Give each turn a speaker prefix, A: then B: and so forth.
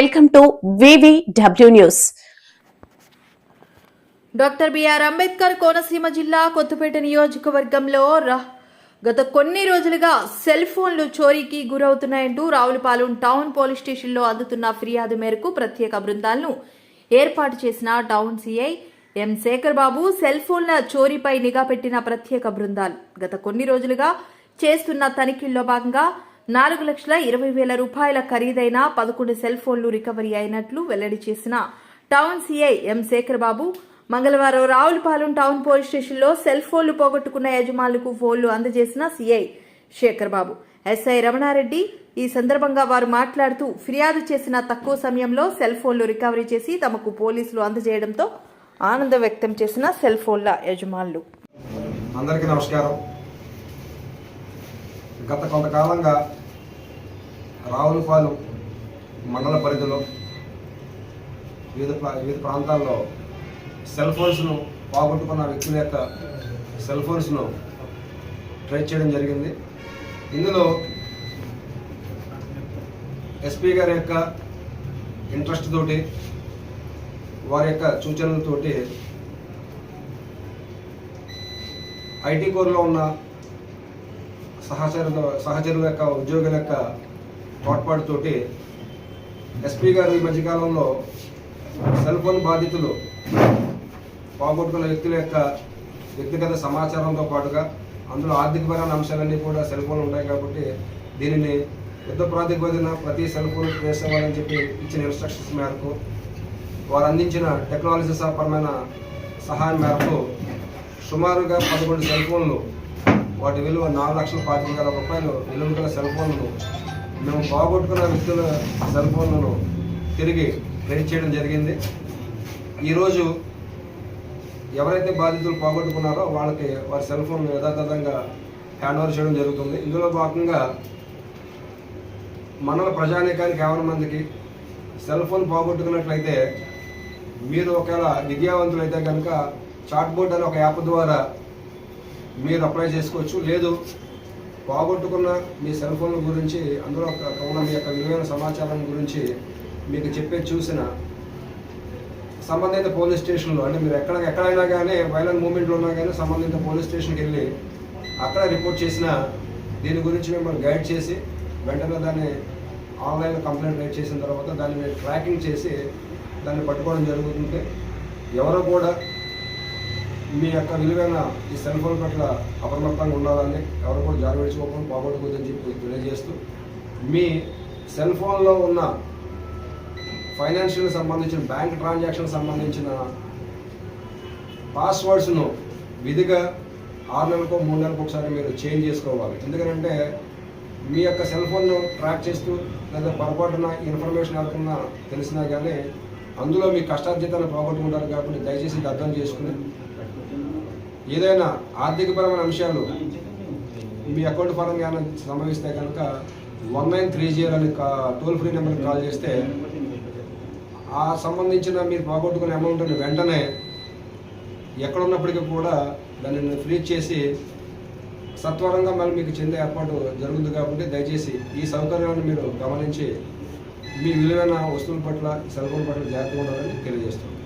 A: Welcome to W news
B: doctor B R Ambedkar Konaseema జిల్లా కొత్తపేట నియోజకవర్గంలో గత కొన్ని రోజులుగా సెల్ ఫోన్లు చోరీకి గురవుతున్నాయంటూ రావులపాలెం టౌన్ పోలీస్ స్టేషన్లో అందుతున్న ఫిర్యాదు మేరకు ప్రత్యేక బృందాలను ఏర్పాటు చేసిన town CI M. Shekar Babu cell ఫోన్ల చోరీపై నిఘా పెట్టిన ప్రత్యేక బృందాలు. గత కొన్ని రోజులుగా చేస్తున్న తనిఖీల్లో భాగంగా నాలుగు లక్షల ఇరవై వేల రూపాయల ఖరీదైన పదకొండు సెల్ ఫోన్లు రికవరీ అయినట్లు వెల్లడి చేసిన town CI M Shekar Babu మంగళవారం రావులపాలెం టౌన్ పోలీస్ స్టేషన్లో సెల్ ఫోన్లు పోగొట్టుకున్న యజమానులకు ఫోన్లు అందజేసిన సిఐ శేఖర్ బాబు ఎస్ఐ రమణారెడ్డి ఈ సందర్భంగా వారు మాట్లాడుతూ ఫిర్యాదు చేసిన తక్కువ సమయంలో సెల్ ఫోన్లు రికవరీ చేసి తమకు పోలీసులు అందజేయడంతో ఆనందం వ్యక్తం చేసిన సెల్ ఫోన్ల యజమానులు.
C: అందరికీ నమస్కారం. గత కొంతకాలంగా రావులపాలెం మండల పరిధిలో వివిధ ప్రా- వివిధ ప్రాంతాల్లో సెల్ ఫోన్స్ను పోగొట్టుకున్న వ్యక్తుల యొక్క సెల్ ఫోన్స్ను ట్రేస్ చేయడం జరిగింది. ఇందులో ఎస్పీ గారి యొక్క ఇంట్రెస్ట్ తోటి వారి యొక్క సూచనలతోటి ఐటీ కోర్లో ఉన్న సహచరుల సహచరుల యొక్క ఉద్యోగుల యొక్క తోడ్పాటుతోటి ఎస్పీ గారు ఈ మధ్యకాలంలో సెల్ ఫోన్ బాధితులు పోగొట్టుకున్న వ్యక్తుల యొక్క వ్యక్తిగత సమాచారంతో పాటుగా అందులో ఆర్థికపరమైన అంశాలన్నీ కూడా సెల్ ఫోన్లు ఉన్నాయి కాబట్టి దీనిని యుద్ధ ప్రాతిపదికన ప్రతి సెల్ ఫోన్ వేసేవాలని చెప్పి ఇచ్చిన ఇన్స్ట్రక్షన్స్ మేరకు వారు అందించిన టెక్నాలజీ పరమైన సహాయం మేరకు సుమారుగా పదకొండు సెల్ ఫోన్లు వాటి విలువ నాలుగు లక్షల పాతిక వేల రూపాయలు విలువ గల సెల్ ఫోన్లు మేము పోగొట్టుకున్న వ్యక్తుల సెల్ ఫోన్లను తిరిగి ట్రేస్ చేయడం జరిగింది. ఈరోజు ఎవరైతే బాధితులు పోగొట్టుకున్నారో వాళ్ళకి వారి సెల్ ఫోన్ యథాతథంగా హ్యాండ్ ఓవర్ చేయడం జరుగుతుంది. ఇందులో భాగంగా మన ప్రజానీకానికి యాభై మందికి సెల్ ఫోన్ పోగొట్టుకున్నట్లయితే మీరు ఒకవేళ విద్యావంతులైతే కనుక చాట్ బోర్డ్ అనే ఒక యాప్ ద్వారా మీరు అప్లై చేసుకోవచ్చు. లేదు పోగొట్టుకున్న మీ సెల్ ఫోన్ల గురించి అందులో ఒక- ఉన్న మీ యొక్క విలువైన సమాచారం గురించి మీకు చెప్పే చూసిన సంబంధిత పోలీస్ స్టేషన్లో అంటే మీరు ఎక్కడ ఎక్కడైనా కానీ వైలెంట్ మూమెంట్లో ఉన్నా కానీ సంబంధిత పోలీస్ స్టేషన్కి వెళ్ళి అక్కడ రిపోర్ట్ చేసిన దీని గురించి మిమ్మల్ని గైడ్ చేసి వెంటనే దాన్ని ఆన్లైన్లో కంప్లైంట్ రైట్ చేసిన తర్వాత దాన్ని ట్రాకింగ్ చేసి దాన్ని పట్టుకోవడం జరుగుతుంది ఎవరో కూడా మీ యొక్క విలువైన ఈ సెల్ ఫోన్ పట్ల అప్రమత్తంగా ఉండాలని ఎవరు కూడా జారి విడిచిపోకుండా పోగొట్టుకోవద్దని చెప్పి తెలియజేస్తూ మీ సెల్ ఫోన్లో ఉన్న ఫైనాన్షియల్ సంబంధించిన బ్యాంక్ ట్రాన్సాక్షన్ సంబంధించిన పాస్వర్డ్స్ను విధిగా ఆరు నెలలకు మూడు నెలలకు ఒకసారి మీరు చేంజ్ చేసుకోవాలి. ఎందుకంటే మీ యొక్క సెల్ ఫోన్ను ట్రాక్ చేస్తూ లేదా పొరపాటున ఇన్ఫర్మేషన్ ఎవరికన్నా తెలిసినా కానీ అందులో మీ కష్టార్జితాన్ని పోగొట్టుకుంటారు కాబట్టి దయచేసి అర్థం చేసుకుని ఏదైనా ఆర్థికపరమైన అంశాలు మీ అకౌంట్ పరంగా ఏమైనా సంభవిస్తే కనుక వన్ నైన్ త్రీ జీరో అని టోల్ ఫ్రీ నెంబర్కి కాల్ చేస్తే ఆ సంబంధించిన మీరు పోగొట్టుకునే అమౌంట్ని వెంటనే ఎక్కడ ఉన్నప్పటికీ కూడా దానిని ఫ్రీ చేసి సత్వరంగా మళ్ళీ మీకు చెందే ఏర్పాటు జరుగుతుంది కాబట్టి దయచేసి ఈ సౌకర్యాలను మీరు గమనించి మీ విలువైన వస్తువుల పట్ల సెల్ ఫోన్ పట్ల జాగ్రత్తగా ఉండాలని తెలియజేస్తున్నాను